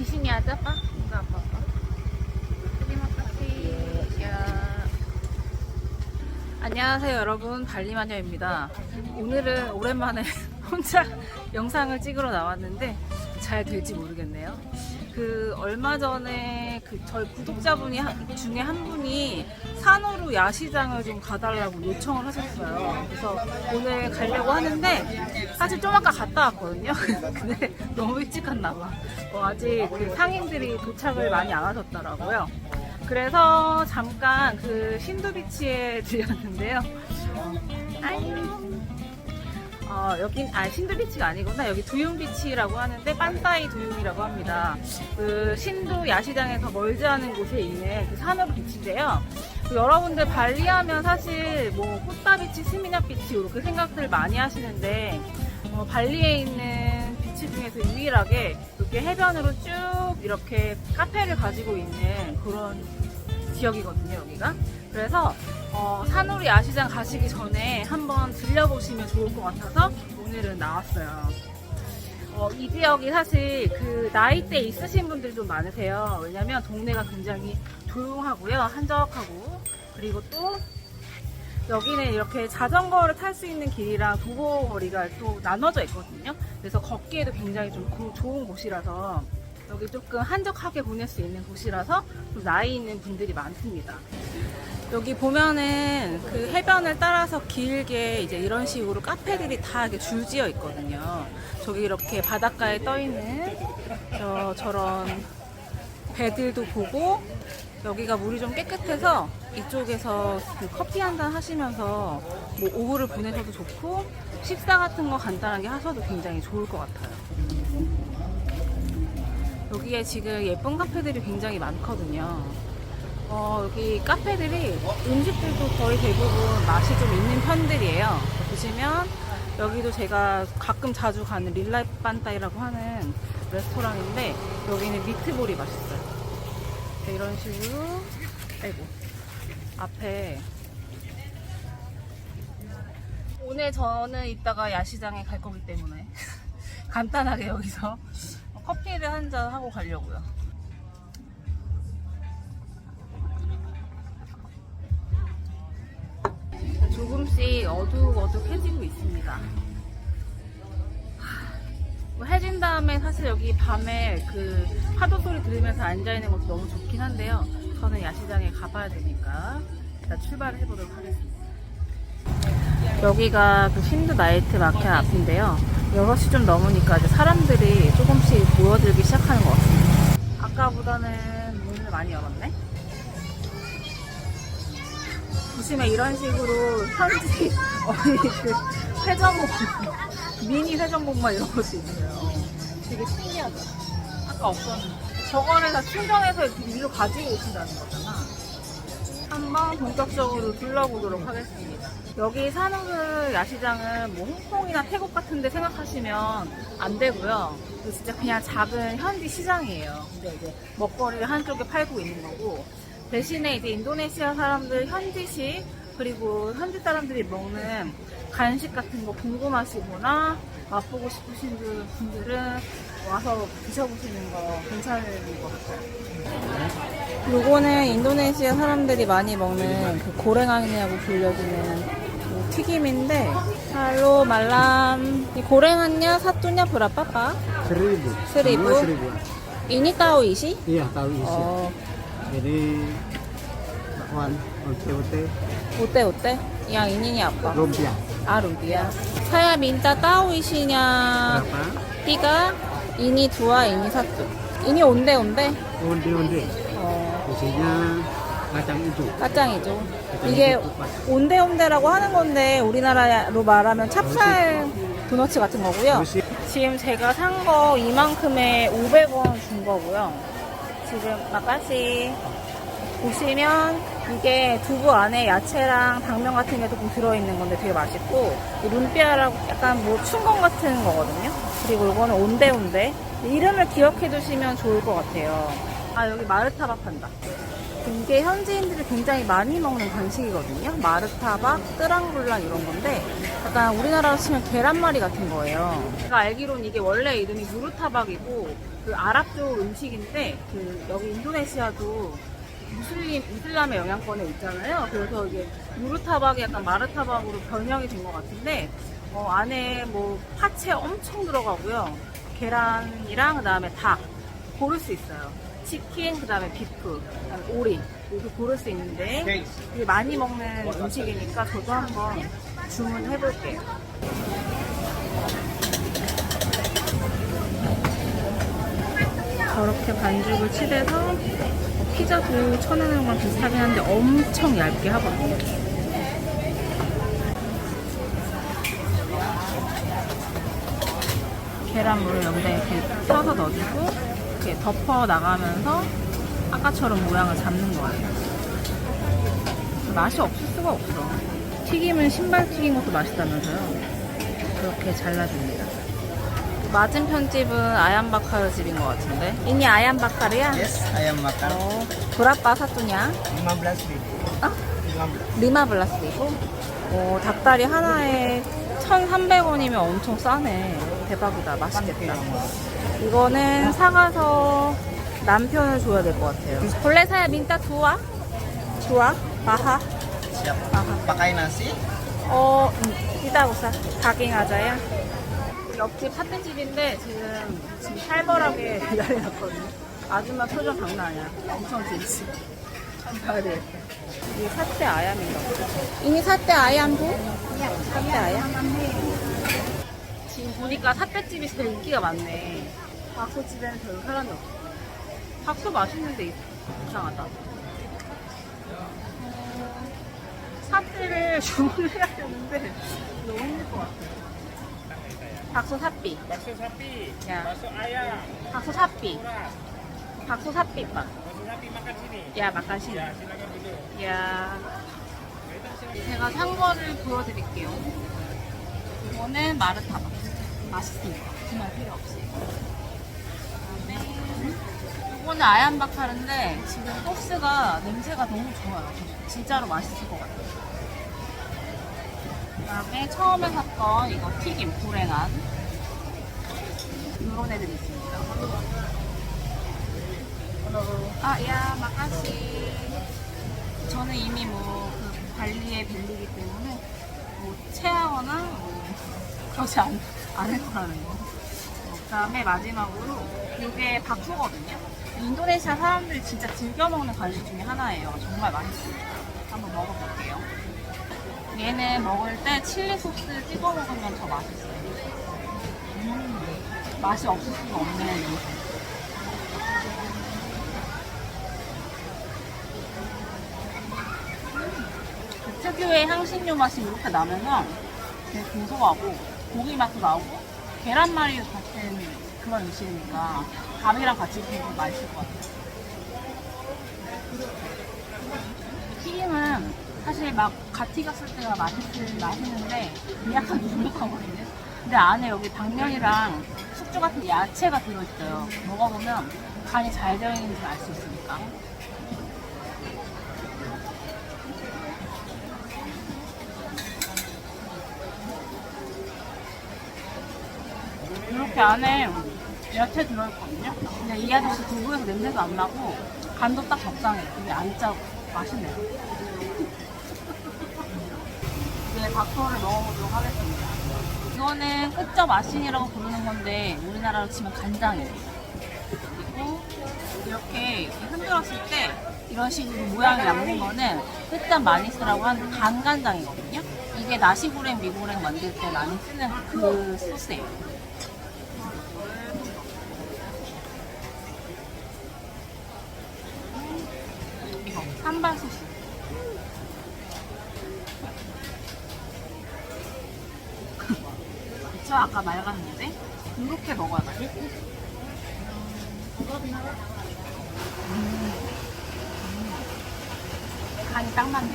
Di sini ada pak? Enggak apa-apa. Terima kasih. Ya. 안녕하세요 여러분 발리마녀입니다 오늘은 오랜만에 혼자 영상을 찍으러 나왔는데 잘 될지 모르겠네요 그 얼마 전에 그 저희 구독자분이 한- 중에 한 분이 산호루 야시장을 좀 가달라고 요청을 하셨어요 그래서 오늘 가려고 하는데 사실 좀 아까 갔다 왔거든요 근데 너무 일찍 갔나 봐 어, 아직 그 상인들이 도착을 많이 안 하셨더라고요 그래서 잠깐 그 신도비치에 들렸는데요. 안녕. 어, 여긴, 아, 신도비치가 아니구나. 여기 두융비치라고 하는데, 빤따이 두융이라고 합니다. 그, 신도 야시장에서 멀지 않은 곳에 있는 그 산업 비치인데요. 그 여러분들 발리하면 사실 뭐, 꽃다비치, 스미나비치, 이렇게 생각들 많이 하시는데, 어, 발리에 있는 비치 중에서 유일하게 이렇게 해변으로 쭉 이렇게 카페를 가지고 있는 그런 지역이거든요, 여기가. 그래서 어, 산후리 야시장 가시기 전에 한번 들려보시면 좋을 것 같아서 오늘은 나왔어요. 어, 이 지역이 사실 그 나이대 있으신 분들이 좀 많으세요. 왜냐면 동네가 굉장히 조용하고요, 한적하고 그리고 또 여기는 이렇게 자전거를 탈 수 있는 길이랑 도보 거리가 또 나눠져 있거든요. 그래서 걷기에도 굉장히 좀 고- 좋은 곳이라서 여기 조금 한적하게 보낼 수 있는 곳이라서 좀 나이 있는 분들이 많습니다. 여기 보면은 그 해변을 따라서 길게 이제 이런 식으로 카페들이 다 이렇게 줄지어 있거든요. 저기 이렇게 바닷가에 떠 있는 저, 저런 배들도 보고 여기가 물이 좀 깨끗해서 이쪽에서 그 커피 한 잔 하시면서 뭐 오후를 보내셔도 좋고 식사 같은 거 간단하게 하셔도 굉장히 좋을 것 같아요. 여기에 지금 예쁜 카페들이 굉장히 많거든요. 어, 여기 카페들이 음식들도 거의 대부분 맛이 좀 있는 편들이에요. 보시면 여기도 제가 가끔 자주 가는 릴라이 반타이라고 하는 레스토랑인데 여기는 미트볼이 맛있어요. 네, 이런 식으로 아이고 앞에 오늘 저는 이따가 야시장에 갈 거기 때문에 간단하게 여기서 커피를 한 잔 하고 가려고요. 조금씩 어둑어둑해지고 있습니다. 뭐 해진 다음에 사실 여기 밤에 그 파도 소리 들으면서 앉아있는 것도 너무 좋긴 한데요. 저는 야시장에 가봐야 되니까 일단 출발을 해보도록 하겠습니다. 여기가 그 신드 나이트 마켓 앞인데요. 6시 좀 넘으니까 이제 사람들이 조금씩 모여들기 시작하는 것 같습니다. 아까보다는 문을 많이 열었네? 보시면 이런 식으로 현지 어디 그 회전목, 미니 회전목마 이런 것도 있어요. 되게 신기하죠? 아까 없었는데. 저거를 다 충전해서 일로 가지고 오신다는 거잖아. 한번 본격적으로 둘러보도록 하겠습니다. 여기 산호르 야시장은 뭐 홍콩이나 태국 같은 데 생각하시면 안 되고요. 진짜 그냥 작은 현지 시장이에요. 근데 이제 먹거리를 한쪽에 팔고 있는 거고 대신에 이제 인도네시아 사람들 현지식 그리고 현지 사람들이 먹는 간식 같은 거 궁금하시거나 맛보고 싶으신 분들은 와서 드셔보시는 거 괜찮은 것 같아요. 요거는 인도네시아 사람들이 많이 먹는 그 고랭앙이라고 불려지는 그 튀김인데 할로 말람 이 고랭한냐 사뚜냐 브라빠빠. Semua seribu. 이니 따오이시 tahu isi. 어 Jadi bakwan ote-ote 어때 어때? 양 이니니 아빠 lumpia. 아 루비야 사야 민따 따오이시냐? 띠가 이니 두아 이니 사뚜 이니 온데 온데 Onde-onde. 어 Isinya kacang hijau. 까짱이죠 이게 온데온데라고 하는 건데 우리나라로 말하면 찹쌀 도너츠 같은 거고요. 지금 제가 산 거 이만큼에 500원 준 거고요. 지금 마카시 보시면 이게 두부 안에 야채랑 당면 같은 게 조금 들어있는 건데 되게 맛있고 이 룸피아라고 약간 뭐 춘건 같은 거거든요. 그리고 이거는 온데온데 이름을 기억해 두시면 좋을 것 같아요. 아 여기 마르타밥 한다. 이게 현지인들이 굉장히 많이 먹는 간식이거든요. 마르타박, 뜨랑블랑 이런 건데 약간 우리나라로 치면 계란말이 같은 거예요. 제가 알기로는 이게 원래 이름이 무르타박이고 그 아랍 쪽 음식인데 그 여기 인도네시아도 무슬림 이슬람의 영향권에 있잖아요. 그래서 이게 무르타박이 약간 마르타박으로 변형이 된 것 같은데 어, 안에 뭐 파채 엄청 들어가고요. 계란이랑 그다음에 닭 고를 수 있어요. 치킨 그다음에 비프, 그다음에 오리 이렇게 고를 수 있는데 이게 많이 먹는 음식이니까 저도 한번 주문해 볼게요. 저렇게 반죽을 칠해서 피자도 쳐내는 거랑 비슷하긴 한데 엄청 얇게 하거든요. 계란물을 여기다 이렇게 떠서 넣어주고 이렇게 덮어 나가면서 아까처럼 모양을 잡는 거예요. 맛이 없을 수가 없어. 튀김은 신발 튀긴 것도 맛있다면서요. 그렇게 잘라줍니다. 맞은편 집은 아얀바카르 집인 것 같은데. 이니 아얀바카르야? Yes, ayam bakar 어, 브라빠 사뚜냐? 15.000. 어? 15. 리마 블라스이고 어, 닭다리 하나에 1,300원이면 엄청 싸네. 대박이다. 맛있겠다. 이거는 사가서 남편을 줘야 될 것 같아요. 볼레 사야 민따 두아? 두아? 바하? Siap. Pakai nasi? 어, 이다고사 다깅하자야. 옆집 사태집인데 지금 지금 살벌하게 기다려놨거든요. 아줌마 표정 장난 아니야. 엄청 진지. 되겠다. 이게 사태 아얌인가 보다. 이미 사태 아얌도? 사태 아얌? 지금 보니까 사태집이 제일 인기가 많네. 박소집에는 별로 사람이 없어. 박소 맛있는데 이상하다. 사태를 주문을 해야 되는데. 박소 사삐. bakso sapi, Ya. bakso ayam, 박소 murah. 박소 사삐 빵. Bakso sapi makan sini. 야, 마카시. Ya, silakan duduk. 야. 제가 산 거를 보여드릴게요. 이거는 마르타바. 맛있습니다. 주말 필요 없이. 그다음에 이거는 아얀바카르인데 지금 소스가 냄새가 너무 좋아요. 진짜로 맛있을 것 같아요. 그다음에 처음에 샀던 이거 튀김 불행한 이런 애들이 있습니다. 아, 야, 마카시. 저는 이미 뭐, 그, 발리에 빌리기 때문에, 뭐, 체하거나, 뭐, 그러지 않, 않을 거라는 거. 그 다음에 마지막으로, 이게 박소거든요. 인도네시아 사람들이 진짜 즐겨 먹는 간식 중에 하나예요. 정말 맛있습니다. 한번 먹어볼게요. 얘는 먹을 때 칠리 소스 찍어 먹으면 더 맛있어요. 음, 맛이 없을 수가 없는 냄새. 그 특유의 향신료 맛이 이렇게 나면은 되게 고소하고 고기 맛도 나오고 계란말이 같은 그런 음식이니까 밥이랑 같이 되게 맛있을 것 같아요. 튀김은 사실 막갓 튀겼을 때가 맛있을 맛있는데 약간 눅눅하거든요. 근데 안에 여기 당면이랑 숙주 같은 야채가 들어있어요. 먹어보면 간이 잘 되어 있는지 알 수 있으니까. 이렇게 안에 야채 들어있거든요. 근데 이 아저씨 두부에서 냄새도 안 나고 간도 딱 적당해. 되게 안 짜고 맛있네요. 이제 박소를 먹어보도록 하겠습니다. 이거는 끝접 마신이라고 부르는 건데 우리나라로 치면 간장이에요. 그리고 이렇게, 흔들었을 때 이런 식으로 모양이 남는 거는 끝접 마니스라고 하는 간간장이거든요. 이게 나시고랭, 미고랭 만들 때 많이 쓰는 그 소스예요. 이거 산발 소스. 그쵸? 아까 맑았는데 이렇게 먹어야 맛있어. 간이 딱 맞네.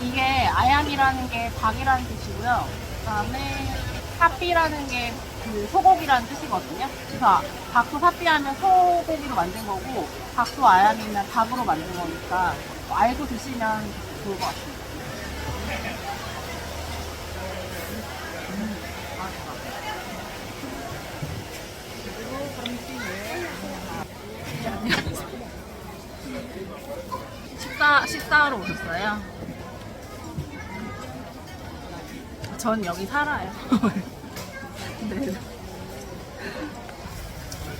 이게 아얌이라는 게 닭이라는 뜻이고요. 그 다음에 사삐라는 게 그 소고기라는 뜻이거든요. 그래서 닭도 사삐하면 소고기로 만든 거고 닭도 아얌이면 닭으로 만든 거니까 알고 드시면 좋을 것 같아요. 음, 맛있다. 그리고 그럼 식사, 식사하러 오셨어요? 전 여기 살아요. 네.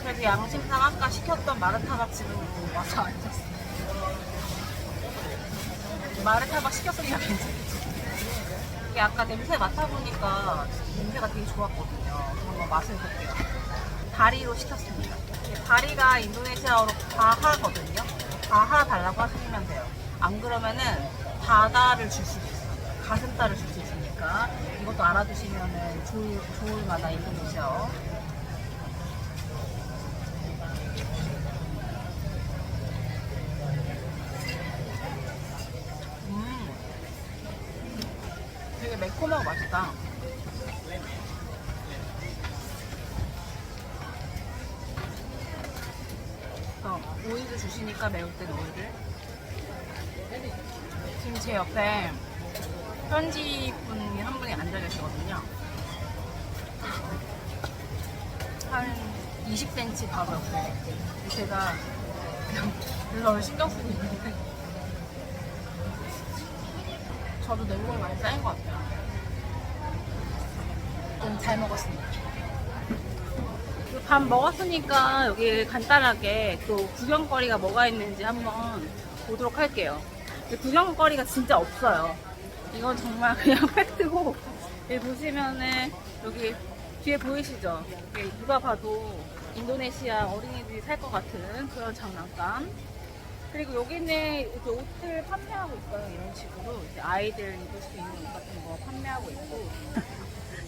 그래서 양심상 아까 시켰던 마르타박 집은 와서 앉았어요. 마르타박 시켰으니까 괜찮겠지. 이게 아까 냄새 맡아보니까 냄새가 되게 좋았거든요. 한번 맛을 볼게요. 다리로 시켰습니다. 다리가 인도네시아어로 바하거든요. 바하 달라고 하시면 돼요. 안 그러면은 바다를 줄 수도 있어요. 가슴살을 줄 수 있으니까 이것도 알아두시면은 좋을, 좋을 만한. 음. 되게 매콤하고 맛있다. 어, 오이를 주시니까 매울 땐 오이를. 지금 제 옆에 현지 분이 한 분이 앉아 계시거든요. 한 20cm 바로 옆에. 제가 별로 신경 쓰고 있는데. 저도 냉동이 많이 쌓인 것 같아요. 좀 잘 먹었습니다. 밥 먹었으니까 여기 간단하게 또 구경거리가 뭐가 있는지 한번 보도록 할게요. 구경거리가 진짜 없어요. 이건 정말 그냥 팩트고 여기 보시면은 여기 뒤에 보이시죠? 여기 누가 봐도 인도네시아 어린이들이 살 것 같은 그런 장난감. 그리고 여기는 이렇게 옷들 판매하고 있어요. 이런 식으로 이제 아이들 입을 수 있는 옷 같은 거 판매하고 있고.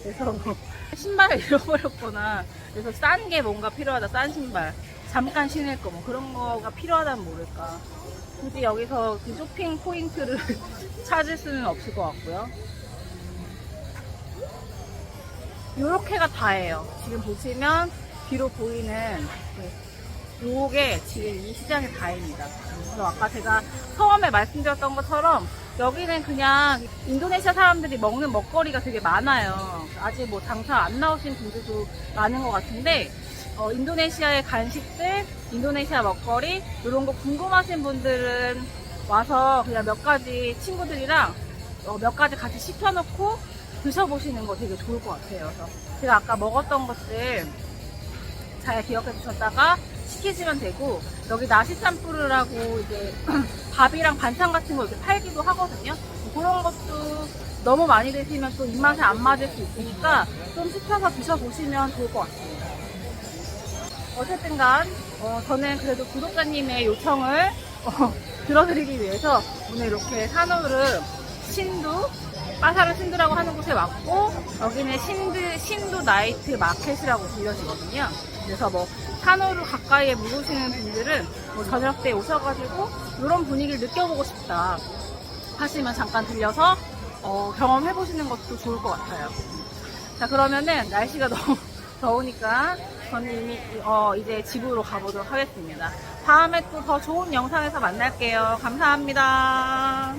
그래서 뭐 신발을 잃어버렸거나 그래서 싼 게 뭔가 필요하다. 싼 신발. 잠깐 신을 거 뭐 그런 거가 필요하다면 모를까. 굳이 여기서 그 쇼핑 포인트를 찾을 수는 없을 것 같고요. 요렇게가 다예요. 지금 보시면 뒤로 보이는 그 요게 지금 이 시장의 다입니다. 그래서 아까 제가 처음에 말씀드렸던 것처럼 여기는 그냥 인도네시아 사람들이 먹는 먹거리가 되게 많아요. 아직 뭐 장사 안 나오신 분들도 많은 것 같은데 어, 인도네시아의 간식들, 인도네시아 먹거리 이런 거 궁금하신 분들은 와서 그냥 몇 가지 친구들이랑 어, 몇 가지 같이 시켜놓고 드셔보시는 거 되게 좋을 것 같아요. 그래서 제가 아까 먹었던 것들 잘 기억해 주셨다가 시키시면 되고 여기 나시산푸르라고 이제 밥이랑 반찬 같은 거 이렇게 팔기도 하거든요. 그런 것도 너무 많이 드시면 또 입맛에 안 맞을 수 있으니까 좀 시켜서 드셔보시면 좋을 것 같습니다. 어쨌든 간 어, 저는 그래도 구독자님의 요청을 어, 들어드리기 위해서 오늘 이렇게 산후르 신두 빠사르 신두라고 하는 곳에 왔고 여기는 신두 신두 나이트 마켓이라고 불려지거든요. 그래서 뭐 산후로 가까이에 묵으시는 분들은 뭐 저녁 때 오셔가지고 이런 분위기를 느껴보고 싶다 하시면 잠깐 들려서 어, 경험해보시는 것도 좋을 것 같아요. 자 그러면은 날씨가 너무 더우니까 저는 이미 어, 이제 집으로 가보도록 하겠습니다. 다음에 또 더 좋은 영상에서 만날게요. 감사합니다.